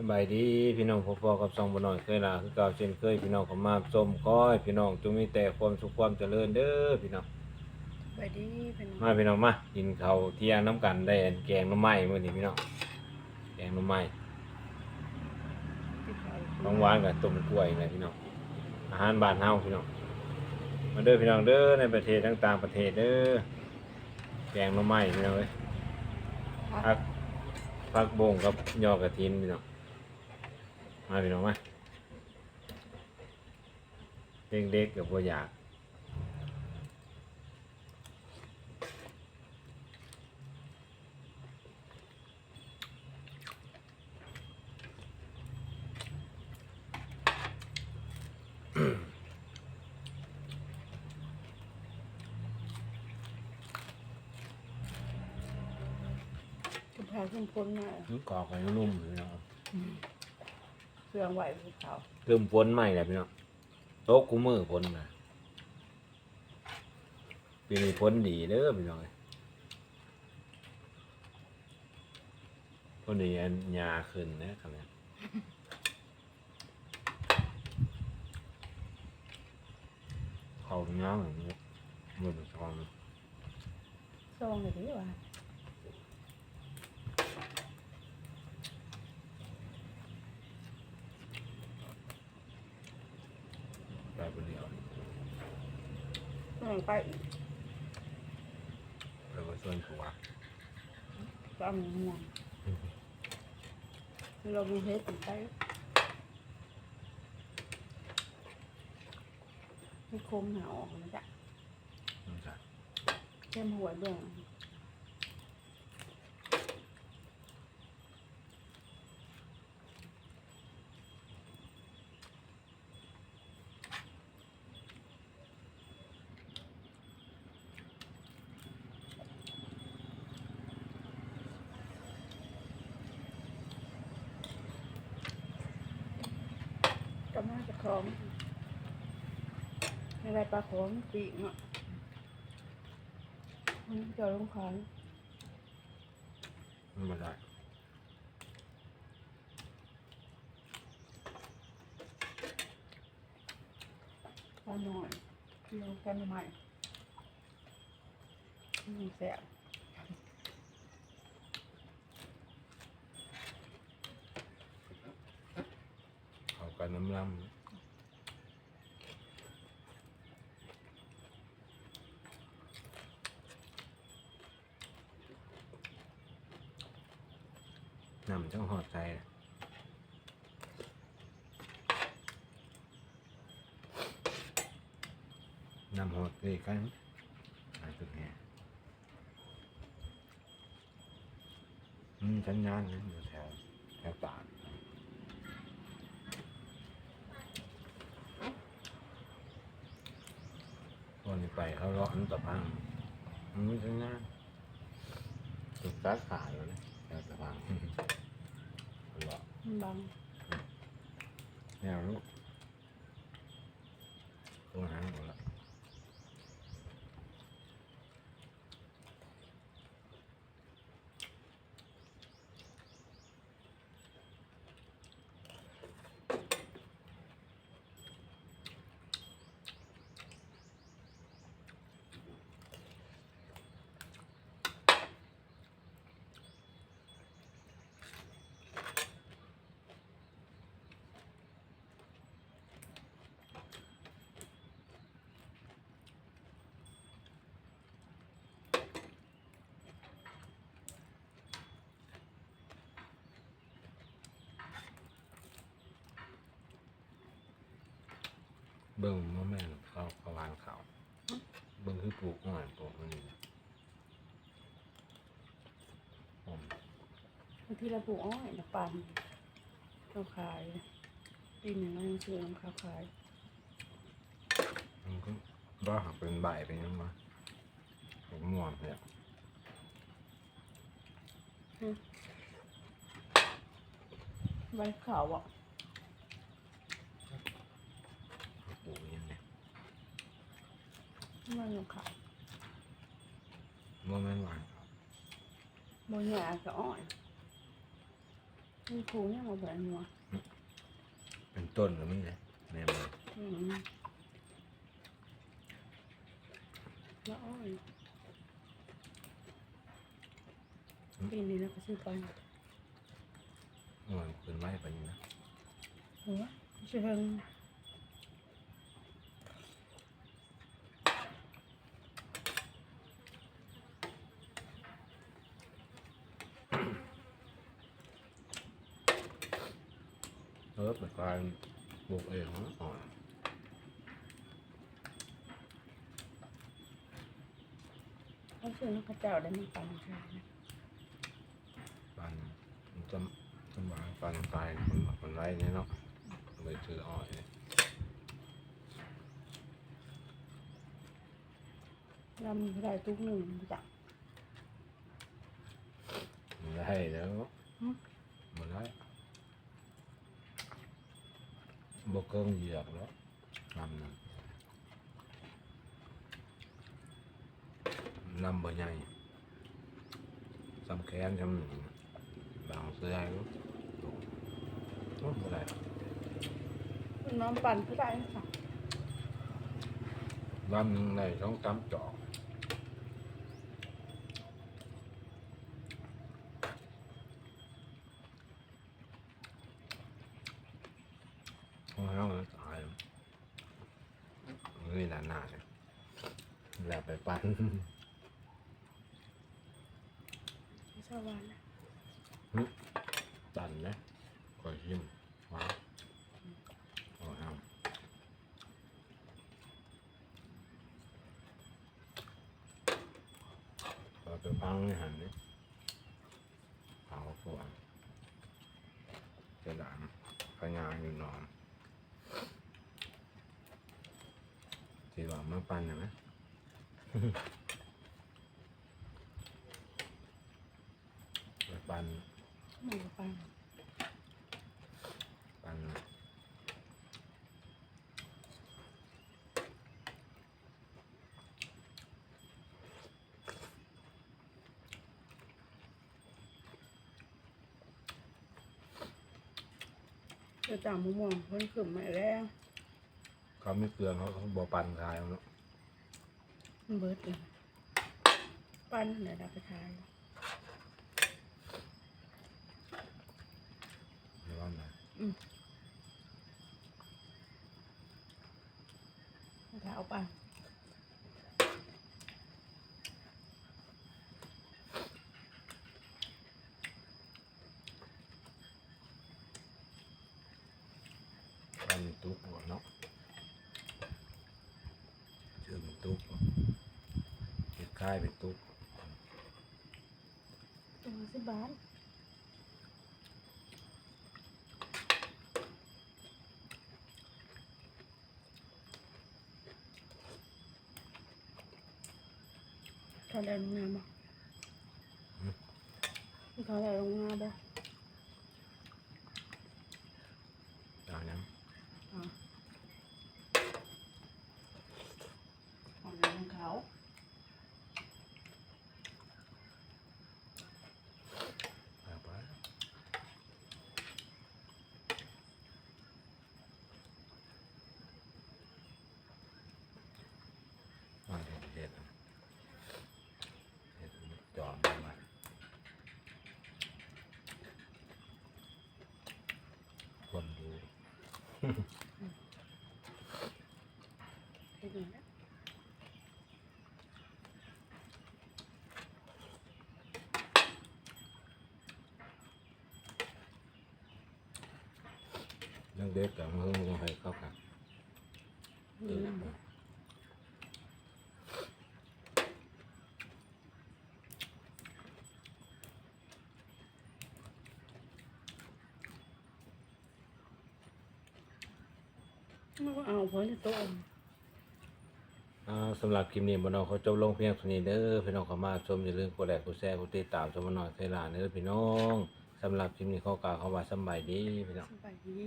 สบายดีพี่น้องพอๆกับซองบ่น้อยเคยลาคือเก่าเช่นเคยพี่น้องเข้ามาชมคอยพี่น้องจงมีแต่ความสุขความเจริญเด้อพี่น้องไปดีเป็นมาพี่น้องมากินข้าวเที่ยงน้ำกันได้อันแกงหน่อไม้มื้อนี้พี่น้องแกงหน่อไม้ที่เขาของหวานกับต้มกล้วยนี่แหละพี่น้องอาหารบ้านเฮาพี่น้องมาเด้อพี่น้องเด้อในประเทศต่างๆประเทศเด้อแกงหน่อไม้พี่น้องเอ้ยผักผักบงกับยอกระถินพี่น้อง มาพี่น้องมาเด็กๆกับบ่อยากคุณพาขึ้นพ้นมา นึกกอกกันนุ่มๆพี่น้อง เครื่องไหวภูเขาเริ่มฝนใหม่แล้วพี่น้องโตกกูมือฝนนะปีนี้ฝนดีเด้อพี่น้องเอ้ยฝนดีอันหญ้าขึ้นนะครับเนี่ยเขาเงาอย่างนี้มือเป็นซองซองเลยดีว่า ไปคนเดียวต้องไปอีกแล้วก็ส่วนผัวก็เอาห่วงเรามีเฮ็ดถึงไปไม่คมหาออกมาจ้ะนั่นจ้ะ เข้มหัวเบื้อง ก็น่าจะคล้องอะไรปลาโขงปีกเนาะมันจะลงคอนมันไม่ได้ปลาหน่อยลงกันใหม่มันแสบเขากันน้ำลำำจังหอดใจนำหอดเลยกันอะไอ้ตัวเนี้ยอืมสัญญาณนะอยู่แถวแถวตากวันนี้ไปเขาเลาะอันตะพังมันไม่ใช่ง่ายถูกตัดขาอยู่เลยแถวตะพังเขาเลาะ มัน บังแนวลูกตัวหางหมดละ เบิ่งว่าแม่นเขาเขาวางเขาเบิ่งคือปลูกหน่อยปลูกมันนี่ผมบางทีเราปลูกอ้อยนะปั่นเราขายปีหนึ่งเรายังซื้อน้ำข้าวขายมันก็บ้าหักเป็นใบไปยังมาผมม่วงเนี่ยใบขาวอะ ปลูกยังไง มันยังขาวว่าแม่นหวานเขาบนหญ้าก็อ้อยมีครูเนี่ยมาแบบนัวเป็นต้นก็มีเลยแม่มาอืมแล้วอ้อยปีนี้เราก็ซื้อไปเงินคืนไว้ไปนี่นะหัวเชิง เออเป็นการปลูกเองนะอ่อนเขาซื้อน้ำกระเจ้าได้มาปั่นขายนะปันมันจะจะวางปันตายคนคนไรเนี่ยเนาะเลยซื้ออ้อยเนี่ยลำได้ทุกหนึ่งจ้ะมันได้แล้ว นจำบางเสื้อให้ลูกโอ้บ่ได้น้ำปั่นก็ได้ค่ะลำหนึ่งในต้องตำจอกของเราเนี่ยตายแล้ว นี่ด้านหน้าเลยแล้วไปปั้นชาวบ้านนะตันนะคอยชิมว้าวโอ้ยเอาเราไปพังในหันนี่เผาฝวนจะดามพญาอยู่นอน ที่ว่ามาปั้นเห็นไหมไปปั้นหมูปั่นปันเดี๋ยวจ่างมะม่วงเพิ่นขึ้นมาแล้ว เขาไม่เกลือเขาเขาบอปันขายเอาเนาะมันเบิดเลยปั่นเดี๋ยวเราไปขายหรือว่าไงถ้าเอาปั่นปันตุ๊กบ่เนาะชื่อเป็น ตุ๊กบ่เห็ดคล้ายเป็นตุ๊กตัวสิบบาทเขาได้ลงงานบ่เขาได้ลงงานบ่ อย่างนั้น อ๋อของ เรื่องเขา เอาไปอ่าเห็ดเห็ดเห็ดจอมมาคนดู เฮ็ดหยังนะ เรื่องเด็กกับมึงยังให้เข้ากันอืมมันก็เอาเพิ่นจะโตมอ่าสำหรับคลิปนี้บนเราเขาจบลงเพียงเท่านี้เด้อพี่น้องเข้ามาชมอย่าลืมกดไลค์กดแชร์กดติดตามชมมาหน่อยเวลาเด้อพี่น้อง สำหรับคลิปนี้เขอกล่าวคำว่าสำบายดีพี่น้อง สบายดี